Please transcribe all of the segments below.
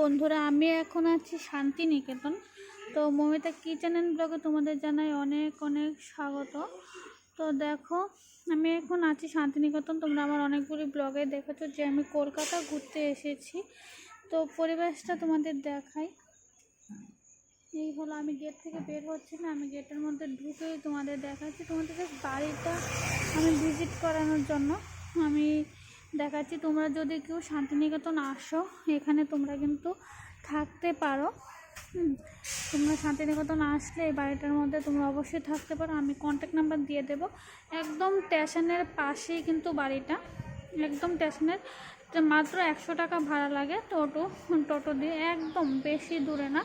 বন্ধুরা, আমি এখন আছি শান্তিনিকেতন। তো মমিতা কিচেন অ্যান্ড ব্লগে তোমাদের জানাই অনেক অনেক স্বাগত। তো দেখো, আমি এখন আছি শান্তিনিকেতন। তোমরা আমার অনেকগুলি ব্লগে দেখেছ যে আমি কলকাতা ঘুরতে এসেছি। তো পরিবেশটা তোমাদের দেখাই। এই হলো, আমি গেট থেকে বের হচ্ছি না, আমি গেটের মধ্যে ঢুকেই তোমাদের দেখাচ্ছি। তোমাদের বাড়িটা আমি ভিজিট করানোর জন্য আমি দেখাচ্ছি, তোমরা যদি কেউ শান্তিনিকেতন আসো, এখানে তোমরা কিন্তু থাকতে পারো। তোমরা শান্তিনিকেতন আসলে এই বাড়িটার মধ্যে তোমরা অবশ্যই থাকতে পারো। আমি কন্ট্যাক্ট নাম্বার দিয়ে দেবো। একদম স্টেশনের পাশেই কিন্তু বাড়িটা। একদম স্টেশনের মাত্র একশো টাকা ভাড়া লাগে টোটো টোটো দিয়ে। একদম বেশি দূরে না।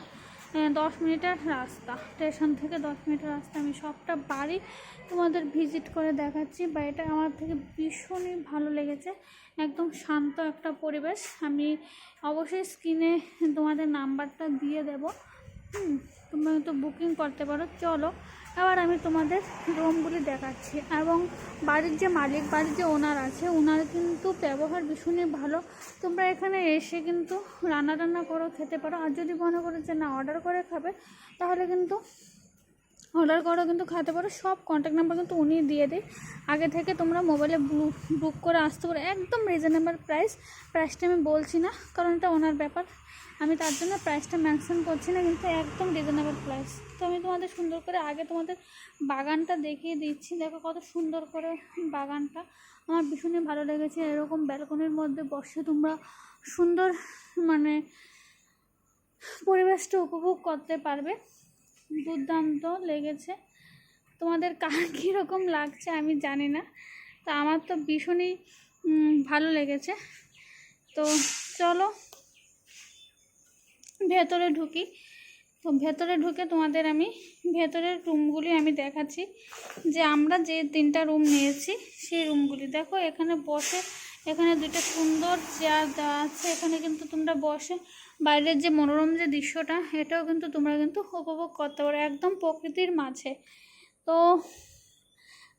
দশ মিনিটের রাস্তা। স্টেশন থেকে দশ মিনিটের রাস্তা আমি সবটা বাড়ি তোমাদের ভিজিট করে দেখাচ্ছি বাড়িটা আমার থেকে ভীষণই ভালো লেগেছে। একদম শান্ত একটা পরিবেশ। আমি অবশ্যই স্ক্রিনে তোমাদের নাম্বারটা দিয়ে দেবো। হুম, তোমরা তো বুকিং করতে পারো। চলো এবার আমি তোমাদের রুমগুলি দেখাচ্ছি। এবং বাড়ির যে মালিক, বাড়ির যে ওনার আছে, ওনার কিন্তু ব্যবহার ভীষণই ভালো। তোমরা এখানে এসে কিন্তু রান্না টান্না করো, খেতে পারো। আর যদি মনে করো যে না অর্ডার করে খাবে, তাহলে কিন্তু অর্ডার করো কিন্তু খেতে পারো। সব কন্ট্যাক্ট নাম্বার কিন্তু উনি দিয়ে দেয়। আগে থেকে তোমরা মোবাইলে বুক করে আসতে পারো। একদম রিজনেবল প্রাইস প্রাইসটা আমি বলছি না, কারণ এটা ওনার ব্যাপার। আমি তার জন্য প্রাইসটা মেনশন করছি না, কিন্তু একদম রিজনেবল প্রাইস তো আমি তোমাদের সুন্দর করে আগে তোমাদের বাগানটা দেখিয়ে দিচ্ছি। দেখো কত সুন্দর করে বাগানটা। আমার ভীষণই ভালো লেগেছে। এরকম ব্যালকনির মধ্যে বসে তোমরা সুন্দর মানে পরিবেশটা উপভোগ করতে পারবে। দুর্দান্ত লেগেছে। তোমাদের কার কীরকম লাগছে আমি জানি না। তা আমার তো ভীষণই ভালো লেগেছে। তো চলো, ভেতরে ঢুকি। তো ভেতরে ঢুকে তোমাদের আমি ভেতরের রুমগুলি আমি দেখাচ্ছি। যে আমরা যে তিনটা রুম নিয়েছি, সেই রুমগুলি। দেখো, এখানে বসে এখানে দুটো সুন্দর চেয়ার দেওয়া আছে। এখানে কিন্তু তোমরা বসে বাইরের যে মনোরম যে দৃশ্যটা, এটাও কিন্তু তোমরা কিন্তু উপভোগ করতে পারো একদম প্রকৃতির মাঝে। তো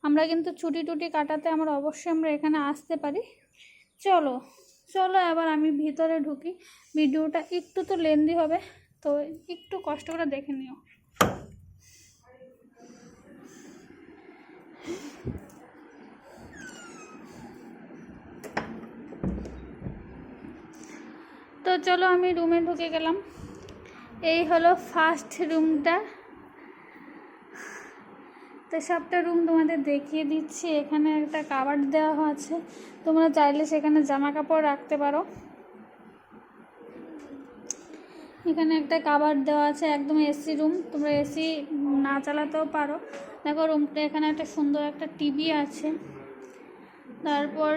আমরা কিন্তু ছুটি টুটি কাটাতে আমরা অবশ্যই আমরা এখানে আসতে পারি। চলো চলো এবার আমি ভিতরে ঢুকি। ভিডিওটা একটু তো লেন্দি হবে, তো একটু কষ্ট করে দেখে নিও। চলো আমি রুমে ঢুকে গেলাম। এই হলো ফার্স্ট রুমটা তো সবটা রুম তোমাদের দেখিয়ে দিচ্ছি। এখানে একটা কাবার্ড দেওয়া আছে। তোমরা চাইলে সেখানে জামা কাপড় রাখতে পারো। এখানে একটা কাবার দেওয়া আছে, একদম এসি রুম তোমরা এসি না চালাতেও পারো। দেখো রুমটা এখানে একটা সুন্দর একটা টিভি আছে। তারপর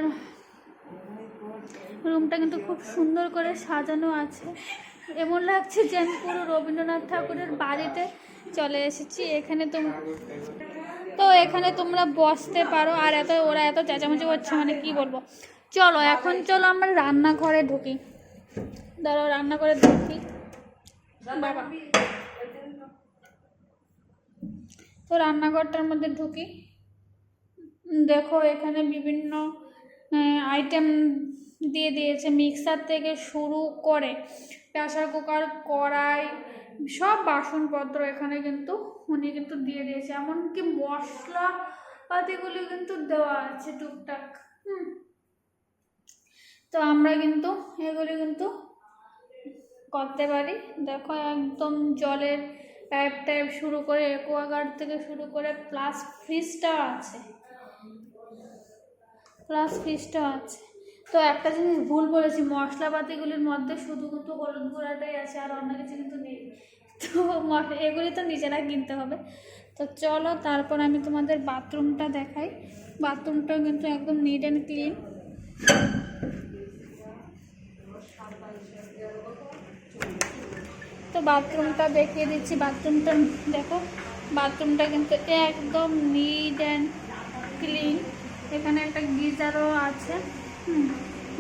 রুমটা কিন্তু খুব সুন্দর করে সাজানো আছে। এমন লাগছে যে আমি পুরো রবীন্দ্রনাথ ঠাকুরের বাড়িতে চলে এসেছি। এখানে তো তো এখানে তোমরা বসতে পারো। আর এত, ওরা এত চেঁচামেচি করছে মানে কি বলব? চলো, এখন চলো আমরা রান্নাঘরে ঢুকি। ধরো রান্নাঘরে ঢুকি। বাবা। তো রান্নাঘরটার মধ্যে ঢুকি। দেখো, এখানে বিভিন্ন আইটেম দিয়ে দিয়েছে মিক্সার থেকে শুরু করে প্রেসার কুকার কড়াই, সব বাসনপত্র এখানে কিন্তু উনি কিন্তু দিয়ে দিয়েছে। এমনকি মশলা পাতিগুলি কিন্তু দেওয়া আছে টুকটাক। হুম। তো আমরা কিন্তু এগুলি কিন্তু করতে পারি। দেখো একদম জলের পাইপ টাইপ শুরু করে অ্যাকোয়াগার্ড থেকে শুরু করে প্লাস ফ্রিজটাও আছে। প্লাস ফ্রিজটাও আছে। তো একটা জিনিস ভুল বলেছি, মশলাপাতিগুলির মধ্যে শুধু কিন্তু হলুদ গুঁড়াটাই আছে আর অন্য কিছু কিন্তু নেই। তো এগুলি তো নিজেরা কিনতে হবে। তো চলো তারপর আমি তোমাদের বাথরুমটা দেখাই। বাথরুমটাও কিন্তু একদম নিট অ্যান্ড ক্লিন তো বাথরুমটা দেখিয়ে দিচ্ছি, বাথরুমটা দেখো। বাথরুমটা কিন্তু একদম নিট অ্যান্ড ক্লিন এখানে একটা গিজারও আছে।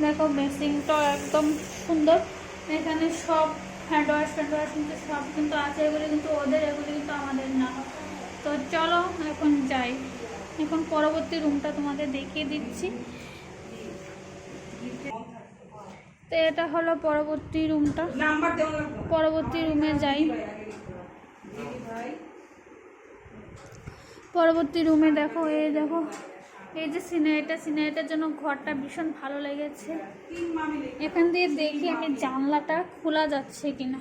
দেখো বেসিনটাও একদম সুন্দর। এখানে সব হ্যান্ড ওয়াশ হ্যান্ড ওয়াশ কিন্তু সব কিন্তু আছে এগুলি কিন্তু ওদের এগুলি কিন্তু আমাদের না। তো চলো এখন যাই। এখন পরবর্তী রুমটা তোমাদের দেখিয়ে দিচ্ছি। তো এটা হলো পরবর্তী রুমটা। পরবর্তী রুমে যাই। পরবর্তী রুমে দেখো এই দেখো। এই যে সিনারিটা সিনারিটার জন্য ঘরটা ভীষণ ভালো লেগেছে। এখান দিয়ে দেখি আমি জানলাটা খোলা যাচ্ছে কিনা।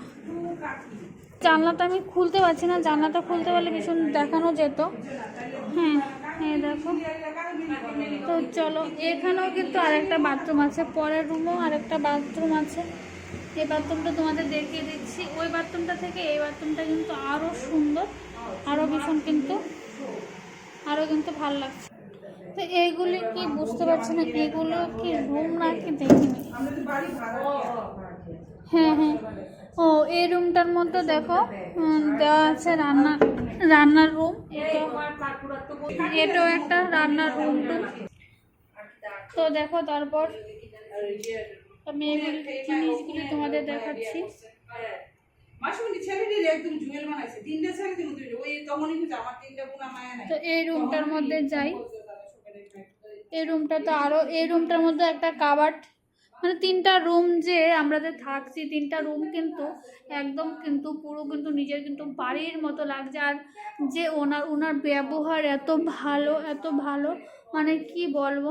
জানলাটা আমি খুলতে পারছি না জানলাটা খুলতে পারলে ভীষণ দেখানো যেত। হ্যাঁ হ্যাঁ দেখো। তো চলো এখানেও কিন্তু আরেকটা বাথরুম আছে পরের রুমও আরেকটা বাথরুম আছে। এই বাথরুমটা তোমাদের দেখিয়ে দিচ্ছি। ওই বাথরুমটা থেকে এই বাথরুমটা কিন্তু আরও সুন্দর আরও ভীষণ কিন্তু আরও কিন্তু ভালো লাগছে। তো এইগুলি কি বুঝতে পারছি না? এগুলো কি রুম নাকি দেখিনি? আমাদের হ্যাঁ হ্যাঁ। ও এই রুমটার মধ্যে দেখো দেওয়া আছে রান্না রান্নার রুম এটাও একটা রান্নার রুম টুম তো দেখো তারপর আমি এগুলি জিনিসগুলি তোমাদের দেখাচ্ছি। তো এই রুমটার মধ্যে যাই। এই রুমটা তো আরও এই রুমটার মধ্যে একটা কাবার্ড মানে তিনটা রুম যে আমরা যে থাকছি, তিনটা রুম কিন্তু একদম কিন্তু পুরো কিন্তু নিজের কিন্তু বাড়ির মতো লাগছে। আর যে ওনার ওনার ব্যবহার এত ভালো এত ভালো মানে কি বলব?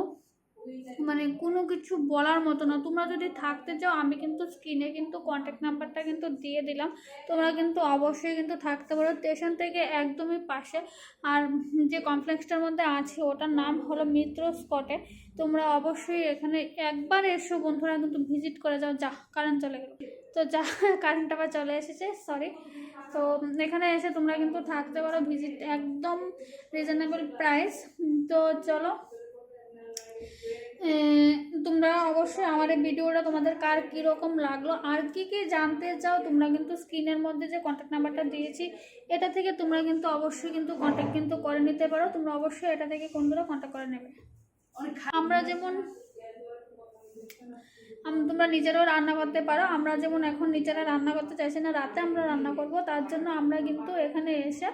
মানে কোনো কিছু বলার মতো না। তোমরা যদি থাকতে চাও, আমি কিন্তু স্ক্রিনে কিন্তু কন্ট্যাক্ট নাম্বারটা কিন্তু দিয়ে দিলাম। তোমরা কিন্তু অবশ্যই কিন্তু থাকতে পারো। স্টেশন থেকে একদমই পাশে। আর যে কমপ্লেক্সটার মধ্যে আছে, ওটার নাম হলো মিত্র স্পটে তোমরা অবশ্যই এখানে একবার এসো বন্ধুরা, কিন্তু ভিজিট করে যাও। যা কারেন্ট চলে গেল। তো যা কারেন্ট আবার চলে এসেছে সরি তো এখানে এসে তোমরা কিন্তু থাকতে পারো ভিজিট একদম রিজনেবল প্রাইস তো চলো তোমরা অবশ্যই আমার এই ভিডিওটা তোমাদের কার কীরকম লাগল, আর কি কি জানতে চাও, তোমরা কিন্তু স্ক্রিনের মধ্যে যে কন্ট্যাক্ট নাম্বারটা দিয়েছি, এটা থেকে তোমরা কিন্তু অবশ্যই কিন্তু কন্ট্যাক্ট কিন্তু করে নিতে পারো, তোমরা অবশ্যই এটা থেকে বন্ধুরা কন্ট্যাক্ট করে নেবে। আমরা যেমন তোমরা নিজেরাও রান্না করতে পারো, আমরা যেমন এখন নিজেরা রান্না করতে চাইছি না, রাতে আমরা রান্না করব, তার জন্য আমরা কিন্তু এখানে এসে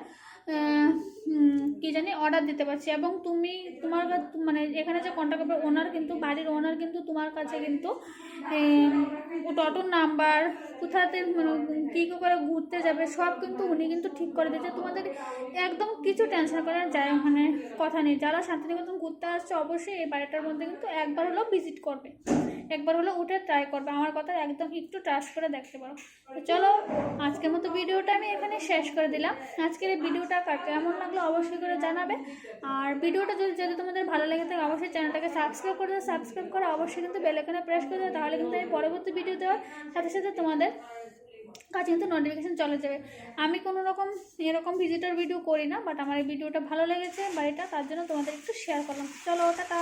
কি জানি অর্ডার দিতে পারছি। এবং তুমি তোমার মানে এখানে যে কন্ট্যাক্ট করবে ওনার কিন্তু, বাড়ির ওনার কিন্তু তোমার কাছে কিন্তু টোটোর নাম্বার কোথাতে মানে কী কী করে ঘুরতে যাবে, সব কিন্তু উনি কিন্তু ঠিক করে দিচ্ছে তোমাদের একদম কিছু টেনশন করার যায় ওখানে কথা নেই। যারা শান্তিনিকেতন ঘুরতে আসছে, অবশ্যই এই বাড়িটার মধ্যে কিন্তু একবার হলেও ভিজিট করবে। একবার হলেও উঠে ট্রাই করবে। আমার কথা একদম একটু ট্রাস্ট করে দেখতে পারো। তো চলো, আজকের মতো ভিডিওটা আমি এখানে শেষ করে দিলাম। আজকের এই ভিডিওটা কার কেমন লাগল অবশ্যই করে জানাবে। আর ভিডিওটা যদি যদি তোমাদের ভালো লেগে থাকে অবশ্যই চ্যানেলটাকে সাবস্ক্রাইব করে দেবে সাবস্ক্রাইব করে অবশ্যই কিন্তু বেলেকানে প্রেস করে দেবে তাহলে কিন্তু আমি পরবর্তী ভিডিও দেওয়ার সাথে সাথে তোমাদের কাছে কিন্তু নোটিফিকেশান চলে যাবে। আমি কোনো রকম এরকম ভিজিটার ভিডিও করি না বাট আমার এই ভিডিওটা ভালো লেগেছে বা এটা, তার জন্য তোমাদের একটু শেয়ার করলাম। চলো, টাটা।